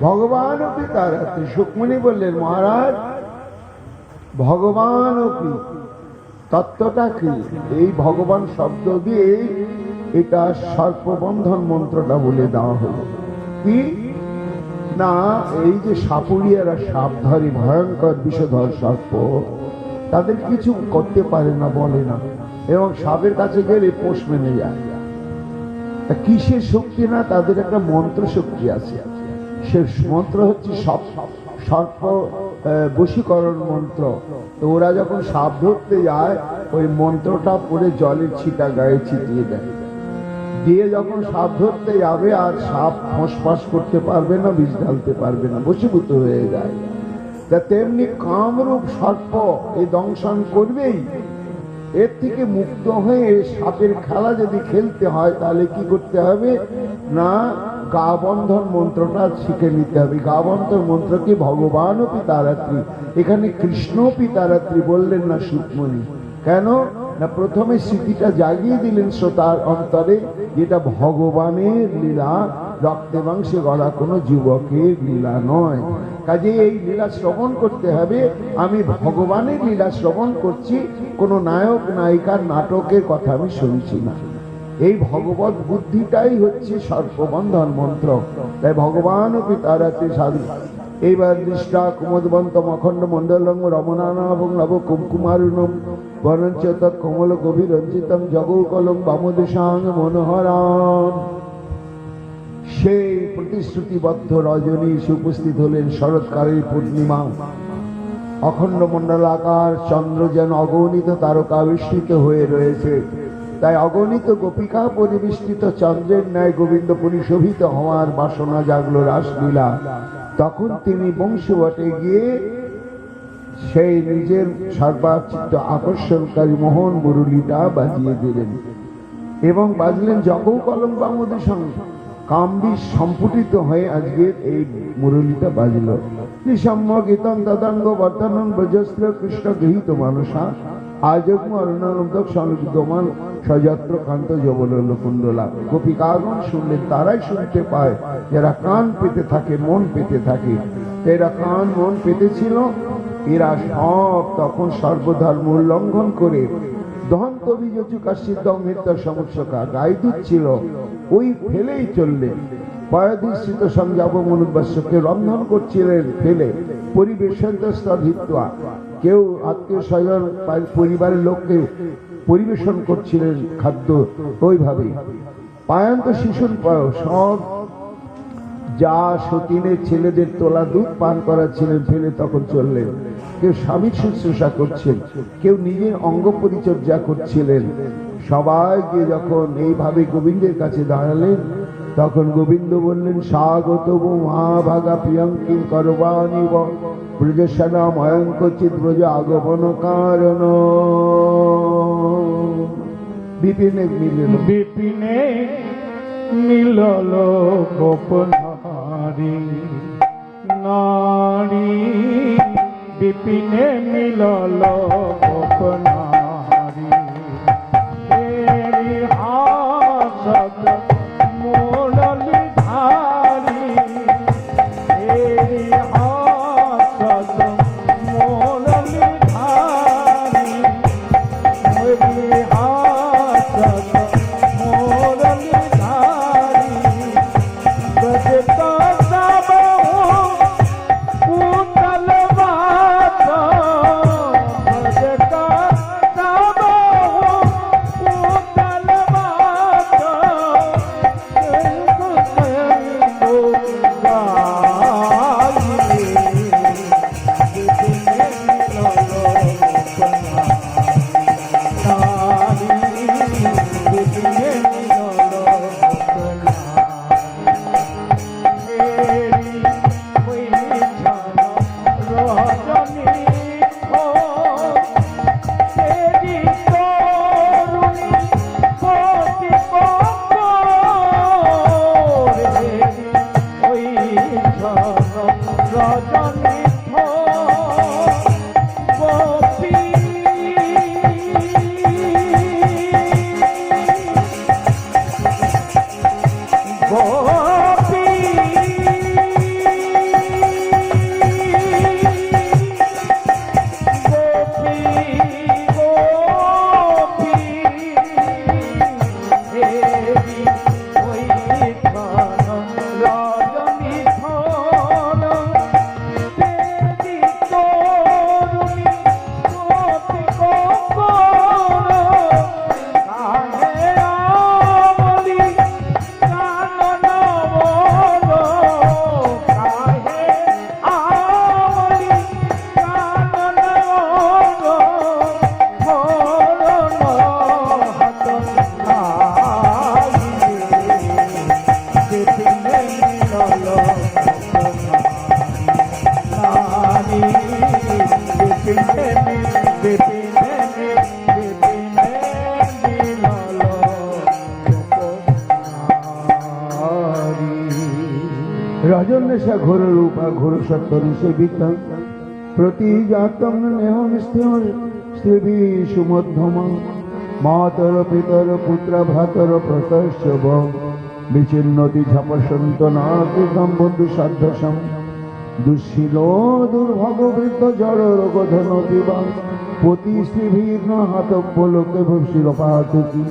ভগবান অপি তারা সুকমণি বললেন, মহারাজ, ভগবান অপি তত্ত্বটা কি? এই ভগবান শব্দ দিয়ে এটা সর্পবন্ধন মন্ত্রটা বলে দেওয়া হলো। কি? না, এই যে সাপুরিয়ারা সাপ ধরে ভয়ঙ্কর বিষধর সর্প তাদের কিছু করতে পারে না, বলে না। এবং সাপের কাছে গেলে পোষ মেনে যায়। কিসের শক্তি না তাদের একটা মন্ত্র শক্তি আছে। সে মন্ত্র হচ্ছে সব সর্প বশীকরণ মন্ত্র। তো ওরা যখন সাপ ধরতে যায়, ওই মন্ত্রটা পরে জলের ছিটা গায়ে ছিটিয়ে দেয়। দিয়ে যখন সাপ ধরতে যাবে, আর সাপ ফসফাস করতে পারবে না, বিষ ঢালতে পারবে না, বশীভূত হয়ে যায়। তা তেমনি কামরূপ সর্প এই দংশন করবেই। এর থেকে মুক্ত হয়ে সাপের খেলা যদি খেলতে হয়, তাহলে কি করতে হবে? না গা বন্ধন মন্ত্রটা শিখে নিতে হবে। গা বন্ধন মন্ত্র কি? ভগবান ও পিতারাত্রি। এখানে কৃষ্ণ পিতারাত্রি বললেন না সুকমণি। কেন? না, প্রথমে স্মৃতিটা জাগিয়ে দিলেন শ্রোতার অন্তরে যেটা ভগবানের লীলা। রক্তে মাংসে গড়া কোনো যুবকের লীলা নয়। কাজে এই লীলা শ্রবণ করতে হবে। আমি ভগবানের লীলা শ্রবণ করছি, কোনো নায়ক, নায়িকার নাটকের কথা আমি শুনছি না। এই ভগবত বুদ্ধিটাই হচ্ছে সর্ববন্ধন মন্ত্র। তাই ভগবান পিতারাতে সাধু। এইবার দৃষ্টা কুমদবন্ত অখণ্ড মণ্ডলং, রমণানাভং নব কুমকুমারুণম বরঞ্চ কমল গভীর রঞ্জিতম জগৌকলম বামদেশাং, মনোহরাম। সেই প্রতিশ্রুতিবদ্ধ রজনী উপস্থিত হলেন শরৎকালের পূর্ণিমা। অখণ্ড মণ্ডলাকার চন্দ্র যেন অগণিত তারকা আবিষ্কৃত হয়ে রয়েছে। তাই অগণিত গোপিকা পরিবেষ্টিত চন্দ্রের ন্যায় গোবিন্দ পরিশোভিত হওয়ার বাসনা জাগলো রাসলীলা। তখন তিনি বংশবটে গিয়ে সেই নিজের সর্বাচিত্ত আকর্ষণকারী মোহন মুরুলিটা বাজিয়ে দিলেন এবং বাজলেন জগৌ কলম বামদের সঙ্গে। কামবিষ সম্পুটিত হয়ে আজকের এই মুরলিটা বাজল। নিসম্য গীতম দাদাঙ্গ বর্তনং ব্রজস্ত্র কৃষ্ণ গৃহীত মানুষা আজগ্ম অরুণানন্দক সংযুক্তমান সযত্র কান্ত যবল কুণ্ডলা গোপিকাগণ শুনলেন, তারাই শুনতে পায়। যারা কান পেতে থাকে, মন পেতে থাকে। এরা কান, মন পেতেছিল, এরা সব তখন সর্বধর্ম উল্লঙ্ঘন করে। দহন্ত বীজচু কাশিদ্দ মৃত্য সমস্যকা, গায়ে দুধ ছিল, ওই ফেলেই চললেন পয়াধিষ্ঠিত সংযাব মনুবাস্যকে রন্ধন করছিলেন, ফেলে। পরিবেশন স্তরিত্বা কেউ আত্মীয় স্বজন পরিবারের লোককে পরিবেশন করছিলেন খাদ্য ওইভাবে পায়ন্ত শিশুর সব যা সতীনের ছেলেদের তোলা দুধ পান করাচ্ছিলেন, ফেলে তখন চললেন। কেউ স্বামীর শুশ্রূষা করছেন, কেউ নিজের অঙ্গ পরিচর্যা করছিলেন। সবাই গিয়ে যখন এইভাবে গোবিন্দের কাছে দাঁড়ালেন, তখন গোবিন্দ বললেন স্বাগত মা ভাগা প্রিয়ঙ্কিং করবানি ব্রজসনা ময়ঙ্কচিত ব্রজ আগমন কারণ। বিপিনে মিলল। বিপিনে মিলল গোপনারী নারী বিপিনে মিলল রজন্যেশা ঘোর রূপা, ঘোর সত্তরি সেবিতা প্রতি জাতম নেহম স্থির স্ত্রী সুমধ্যমা। মাতর পিতর পুত্র ভ্রাতর প্রতস্যব বিচ্ছিন্নতি ঝাপসন্ত নাকৃতম বন্ধু সাধ্যসম। দুঃশীল দুর্ভগ বৃদ্ধ জড় দিবা পতি শ্রীভীর্ণ হাতব্য লোকে পাতুকি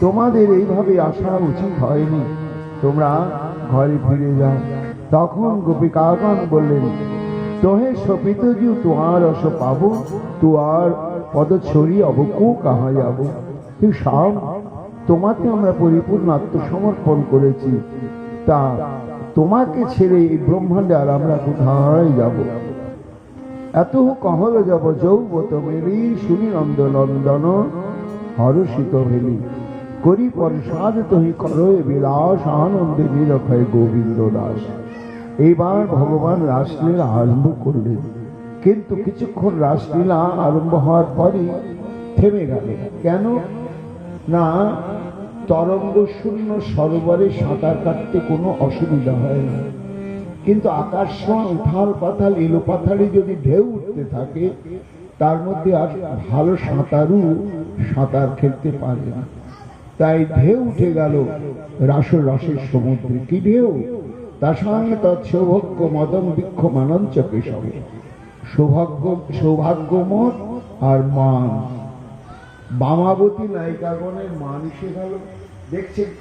তোমাদের এইভাবে আসা উচিত হয়নি? তোমরা ঘরে ফিরে যাও। তখন গোপিকাগণ বললেন তোহে সপিতজু তোমার অস পাবো, তুয়ার পদ ছড়ি অবকু কাহা যাব? হে তোমাকে আমরা পরিপূর্ণ আত্মসমর্পণ করেছি। তা তোমাকে ছেড়ে এই ব্রহ্মাণ্ডে আর আমরা কোথায় যাব? এত কহল যাব যৌবত মেলি নন্দ নন্দন, হরষিত ভেলি করি পরসাদ তহি করয়ে বিলাস আনন্দে নিরক্ষয় গোবিন্দ দাস। এইবার ভগবান রাসলীলা আরম্ভ করলেন। কিন্তু কিছুক্ষণ রাসলীলা আরম্ভ হওয়ার পরই থেমে গেল কেন? না, তরঙ্গ শূন্য সরোবরে সাঁতার কাটতে কোনো অসুবিধা হয় না। কিন্তু আকাশ ছোঁয়া, উথাল পাথাল, এলো পাথালে যদি ঢেউ উঠতে থাকে, তার মধ্যে আর ভালো সাঁতারু সাঁতার খেলতে পারে না। তাই ঢেউ উঠে গেল রাস রসের সমুদ্রে। কি ঢেউ? তার সঙ্গে তৎ সৌভাগ্য মদন, বৃক্ষ মানঞ্চ কেশবে সৌভাগ্য সৌভাগ্যমত আর মান। বামাবতী নায়িকাগণের মান এসে গেল। দেখছেন